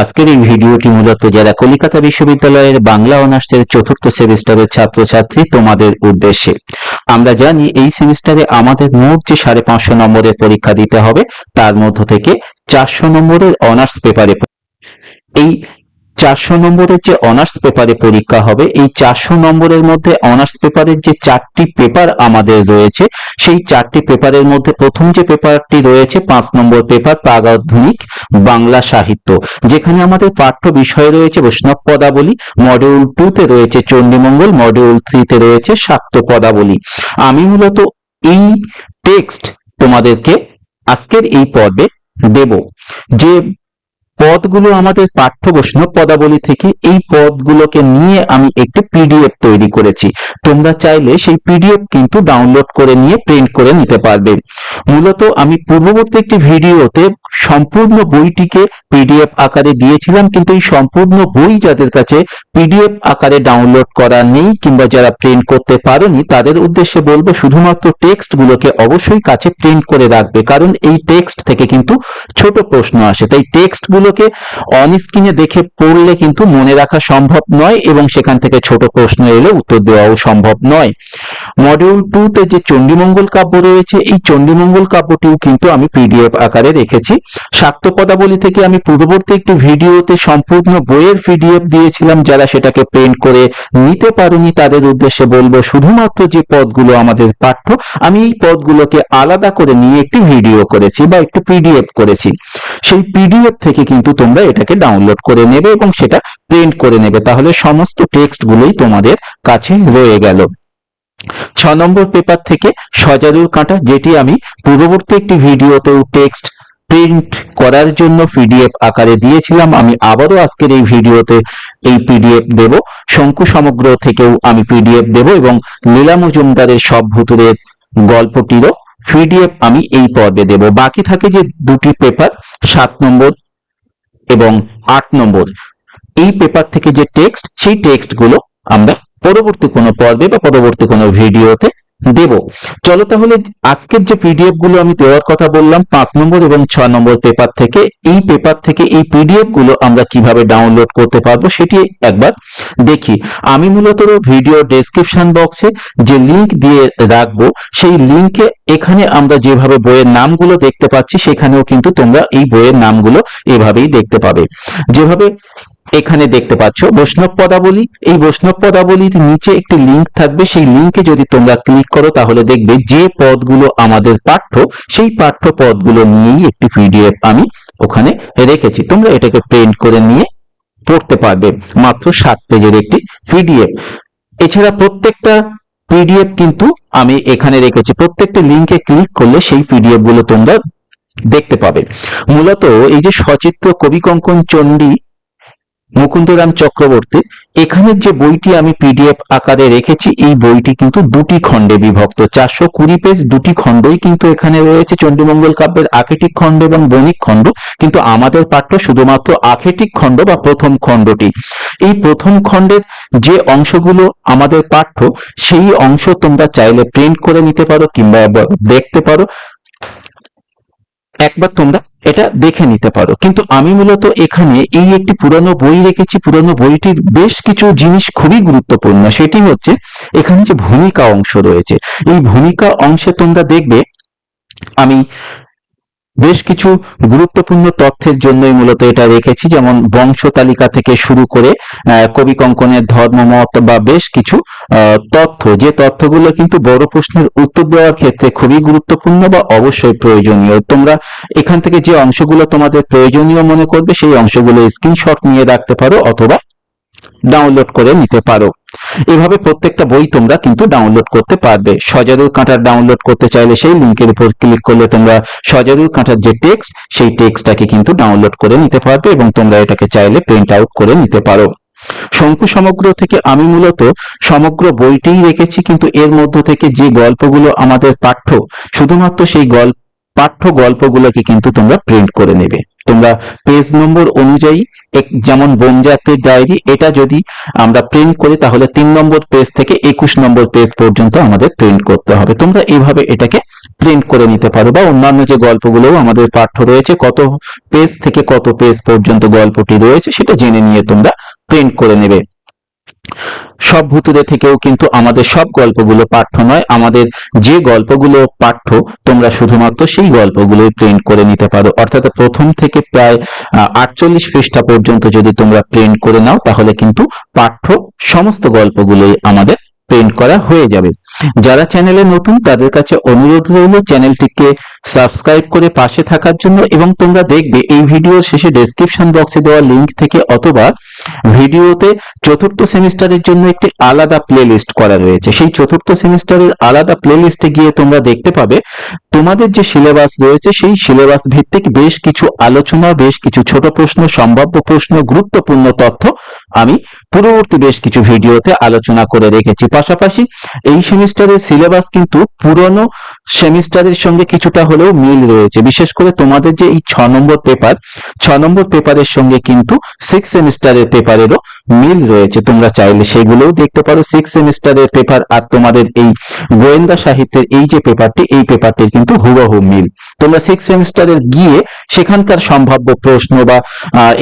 আজকের এই ভিডিওটি মূলত যারা কলিকাতা বিশ্ববিদ্যালয়ের বাংলা অনার্সের চতুর্থ সেমিস্টারের ছাত্রছাত্রী, তোমাদের উদ্দেশ্যে। আমরা জানি এই সেমিস্টারে আমাদের মোট যে সাড়ে পাঁচশো নম্বরের পরীক্ষা দিতে হবে, তার মধ্য থেকে চারশো নম্বরের অনার্স পেপারে এই চারশো নম্বরের যে অনার্স পেপারে পরীক্ষা হবে, এই চারশো নম্বরের মধ্যে অনার্স পেপারের যে চারটি পেপার আমাদের রয়েছে, সেই চারটি পেপারের মধ্যে প্রথম যে পেপারটি রয়েছে, পাঁচ নম্বর পেপার প্রাগআধুনিক বাংলা সাহিত্য, যেখানে আমাদের পাঠ্য বিষয় রয়েছে বৈষ্ণব পদাবলী মডিউল টু তে রয়েছে চণ্ডীমঙ্গল মডিউল থ্রিতে রয়েছে শাক্ত পদাবলী। আমি মূলত এই টেক্সট তোমাদেরকে আজকের এই পর্বে দেব, যে পদগুলো আমাদের পাঠ্য বৈষ্ণব পদাবলী থেকে এই পদগুলোকে নিয়ে আমি একটি পিডিএফ তৈরি করেছি। তোমরা চাইলে সেই পিডিএফ কিন্তু ডাউনলোড করে নিয়ে প্রিন্ট করে নিতে পারবে। মূলত আমি পূর্ববর্তী একটি ভিডিওতে সম্পূর্ণ বইটিকে পিডিএফ আকারে দিয়েছিলাম, কিন্তু এই সম্পূর্ণ বই যাদের কাছে পিডিএফ আকারে ডাউনলোড করা নেই কিংবা যারা প্রিন্ট করতে পারেনি, তাদের উদ্দেশ্যে বলব শুধুমাত্র টেক্সট গুলোকে অবশ্যই কাছে প্রিন্ট করে রাখবে, কারণ এই টেক্সট থেকে কিন্তু ছোট প্রশ্ন আসে। তাই টেক্সট গুলোকে অন স্ক্রিনে দেখে পড়লে কিন্তু মনে রাখা সম্ভব নয় এবং সেখান থেকে ছোট প্রশ্ন এলে উত্তর দেওয়াও সম্ভব নয়। মডিউল টু তে যে চণ্ডীমঙ্গল কাব্য রয়েছে, এই চণ্ডীমঙ্গল কাব্যটিও কিন্তু আমি পিডিএফ আকারে রেখেছি শাক্ত পদাবলী থেকে আমি পূর্ববর্তী একটি ভিডিওতে সম্পূর্ণ বইয়ের পিডিএফ দিয়েছিলাম, যারা সেটাকে প্রিন্ট করে নিতে পারেনি, তাদের উদ্দেশ্যে বলব শুধুমাত্র যে পদগুলো আমাদের পাঠ্য, আমি এই পদগুলোকে আলাদা করে নিয়ে একটি ভিডিও করেছি বা একটি পিডিএফ করেছি। সেই পিডিএফ থেকে কিন্তু তোমরা এটাকে ডাউনলোড করে নেবে এবং সেটা প্রিন্ট করে নেবে। তাহলে সমস্ত টেক্সট গুলোই তোমাদের কাছে রয়ে গেল। ছ নম্বর পেপার থেকে সজারুর কাঁটা, যেটি আমি পূর্ববর্তী একটি ভিডিওতেও টেক্সট প্রিন্ট করার জন্য পিডিএফ আকারে দিয়েছিলাম। আমি আবারও আজকের এই ভিডিওতে এই পিডিএফ দেব। শঙ্কু সমগ্র থেকেও আমি পিডিএফ দেব এবং লীলা মজুমদারের সব ভুতুরের গল্পটিরও পিডিএফ আমি এই পর্বে দেব। বাকি থাকে যে দুটি পেপার সাত নম্বর এবং আট নম্বর। এই পেপার থেকে যে টেক্সট সেই টেক্সটগুলো আমরা পরবর্তী কোনো পর্বে বা পরবর্তী কোনো ভিডিওতে দেব। চলো তাহলে আজকের যে পিডিএফগুলো আমি দেওয়ার কথা বললাম, পাঁচ নম্বর এবং ছয় নম্বর পেপার থেকে, এই পেপার থেকে এই পিডিএফগুলো আমরা কীভাবে ডাউনলোড করতে পারব সেটি একবার দেখি। আমি মূলত ভিডিও ডেসক্রিপশন বক্সে যে লিংক দিয়ে রাখব, সেই লিংকে এখানে আমরা যেভাবে বইয়ের নামগুলো দেখতে পাচ্ছি, সেখানেও কিন্তু তোমরা এই বইয়ের নামগুলো এভাবেই দেখতে পাবে। যেভাবে এখানে দেখতে পাচ্ছ বৈষ্ণব পদাবলী। এই বৈষ্ণব পদাবলীর নিচে একটি লিংক থাকবে। সেই লিংকে যদি তোমরা ক্লিক করো, তাহলে দেখবে যে পদগুলো আমাদের পাঠ্য, সেই পাঠ্য পদগুলো নিয়েই একটি পিডিএফ আমি ওখানে রেখেছি। তোমরা এটাকে প্রিন্ট করে নিয়ে পড়তে পারবে। মাত্র সাত পেজের একটি পিডিএফ এছাড়া প্রত্যেকটা পিডিএফ কিন্তু আমি এখানে রেখেছি। প্রত্যেকটা লিংকে ক্লিক করলে সেই পিডিএফগুলো তোমরা দেখতে পাবে। মূলত এই যে সচিত্র কবি কঙ্কন চণ্ডী মুকুন্দরাম চক্রবর্তী, এখানের যে বইটি আমি পিডিএফ আকারে রেখেছি, এই বইটি কিন্তু দুটি খণ্ডে বিভক্ত। চারশো কুড়ি পেজ দুটি খণ্ডই কিন্তু এখানে রয়েছে, চণ্ডীমঙ্গল কাব্যের আখেটিক খণ্ড এবং বণিক খণ্ড। কিন্তু আমাদের পাঠ্য শুধুমাত্র আখেটিক খণ্ড বা প্রথম খণ্ডটি। এই প্রথম খণ্ডের যে অংশগুলো আমাদের পাঠ্য, সেই অংশ তোমরা চাইলে প্রিন্ট করে নিতে পারো কিংবা দেখতে পারো। একবার তোমরা এটা দেখে নিতে পারো। কিন্তু আমি মূলত এখানে এই একটি পুরনো বই রেখেছি। পুরনো বইটির বেশ কিছু জিনিস খুবই গুরুত্বপূর্ণ। সেটি হচ্ছে এখানে যে ভূমিকা অংশ রয়েছে। এই ভূমিকা অংশে তোমরা দেখবে, আমি বেশ কিছু গুরুত্বপূর্ণ তথ্যের জন্যই মূলত এটা রেখেছি, যেমন বংশ তালিকা থেকে শুরু করে কবি কঙ্কনের ধর্মমত বা বেশ কিছু তথ্য। যে তথ্যগুলো কিন্তু বড় প্রশ্নের উত্তর দেওয়ার ক্ষেত্রে খুবই গুরুত্বপূর্ণ বা অবশ্যই প্রয়োজনীয়। তোমরা এখান থেকে যে অংশগুলো তোমাদের প্রয়োজনীয় মনে করবে, সেই অংশগুলো স্ক্রিনশট নিয়ে রাখতে পারো অথবা ডাউনলোড করে নিতে পারো। এভাবে প্রত্যেকটা বই তোমরা কিন্তু ডাউনলোড করতে পারবে। সজারুর কাঁটার ডাউনলোড করতে চাইলে সেই লিঙ্কের উপর ক্লিক করলে তোমরা সজারুর কাঁটার যে টেক্সট সেই টেক্সটটাকে কিন্তু ডাউনলোড করে নিতে পারবে এবং তোমরা এটাকে চাইলে প্রিন্ট আউট করে নিতে পারো। শঙ্কু সমগ্র থেকে আমি মূলত সমগ্র বইটিই রেখেছি, কিন্তু এর মধ্য থেকে যে গল্পগুলো আমাদের পাঠ্য, শুধুমাত্র সেই গল্প পাঠ্য গল্পগুলোকে কিন্তু তোমরা প্রিন্ট করে নেবে। তোমরা পেজ নম্বর অনুযায়ী যেমন বনজাতের ডায়েরি এটা যদি আমরা প্রিন্ট করি, তাহলে তিন নম্বর পেজ থেকে একুশ নম্বর পেজ পর্যন্ত আমাদের প্রিন্ট করতে হবে। তোমরা এইভাবে এটাকে প্রিন্ট করে নিতে পারো বা অন্যান্য যে গল্পগুলোও আমাদের পাঠ্য রয়েছে, কত পেজ থেকে কত পেজ পর্যন্ত গল্পটি রয়েছে, সেটা জেনে নিয়ে তোমরা প্রিন্ট করে নেবে। সব ভূতুরে থেকেও কিন্তু আমাদের সব গল্পগুলো পাঠ্য নয়, আমাদের যে গল্পগুলো পাঠ্য, তোমরা শুধুমাত্র সেই গল্পগুলোই প্রিন্ট করে নিতে পারো। অর্থাৎ প্রথম থেকে প্রায় আটচল্লিশ পৃষ্ঠা পর্যন্ত যদি তোমরা প্রিন্ট করে নাও, তাহলে কিন্তু পাঠ্য সমস্ত গল্পগুলোই আমাদের প্রিন্ট করা হয়ে যাবে। যারা চ্যানেলে নতুন, তাদের কাছে অনুরোধ রইল চ্যানেলটিকে সাবস্ক্রাইব করে পাশে থাকার জন্য এবং তোমরা দেখবে এই ভিডিওর শেষে ডেসক্রিপশন বক্সে দেওয়া লিংক থেকে অথবা ভিডিওতে চতুর্থ সেমিস্টারের জন্য একটি আলাদা প্লেলিস্ট করা রয়েছে। সেই চতুর্থ সেমিস্টারের আলাদা প্লেলিস্টে গিয়ে তোমরা দেখতে পাবে তোমাদের যে সিলেবাস রয়েছে, সেই সিলেবাস ভিত্তিক বেশ কিছু আলোচনা, বেশ কিছু ছোট প্রশ্ন, সম্ভাব্য প্রশ্ন, গুরুত্বপূর্ণ তথ্য আমি পূর্ববর্তী বেশ কিছু ভিডিওতে আলোচনা করে রেখেছি। পাশাপাশি এই সেমিস্টারের সিলেবাস কিন্তু পুরনো সেমিস্টারের সঙ্গে কিছুটা হলেও মিল রয়েছে। বিশেষ করে তোমাদের যে এই ছ নম্বর পেপার, ছ নম্বর পেপারের সঙ্গে কিন্তু সিক্স সেমিস্টারের পেপারেরও মিল রয়েছে। তোমরা চাইলে সেগুলোও দেখতে পারো। সিক্স সেমিস্টারের পেপার আর তোমাদের এই গোয়েন্দা সাহিত্যের এই যে পেপারটি, এই পেপারটির কিন্তু হুবহু মিল। তোমরা সিক্স সেমিস্টারের গিয়ে সেখানকার সম্ভাব্য প্রশ্ন বা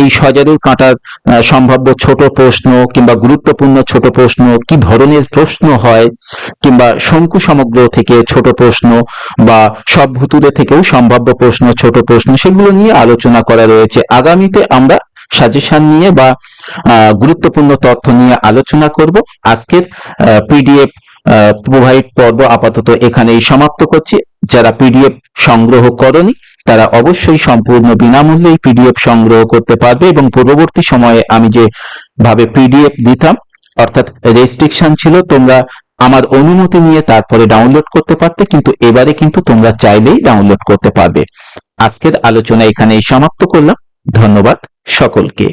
এই সজারুর কাঁটার সম্ভাব্য ছোট প্রশ্ন কিংবা গুরুত্বপূর্ণ ছোট প্রশ্ন কি ধরনের প্রশ্ন হয় কিংবা শঙ্কু সমগ্র থেকে ছোট প্রশ্ন বা সব ভুতুরে থেকেও সম্ভাব্য প্রশ্ন, ছোট প্রশ্ন সেগুলো নিয়ে আলোচনা করা রয়েছে। আগামীতে আমরা সাজেশন নিয়ে বা গুরুত্বপূর্ণ তথ্য নিয়ে আলোচনা করব। আজকের পিডিএফ প্রোভাইড পর্ব আপাতত এখানেই সমাপ্ত করছি। যারা পিডিএফ সংগ্রহ করনি, তারা অবশ্যই সম্পূর্ণ বিনামূল্যে পিডিএফ সংগ্রহ করতে পারবে এবং পূর্ববর্তী সময়ে আমি যে ভাবে পিডিএফ দিতাম, অর্থাৎ রেস্ট্রিকশন ছিল, তোমরা আমার অনুমতি নিয়ে তারপরে ডাউনলোড করতে পারতে, কিন্তু এবারে কিন্তু তোমরা চাইলেই ডাউনলোড করতে পারবে। আজকের আলোচনা এখানেই সমাপ্ত করলাম। ধন্যবাদ সকলকে।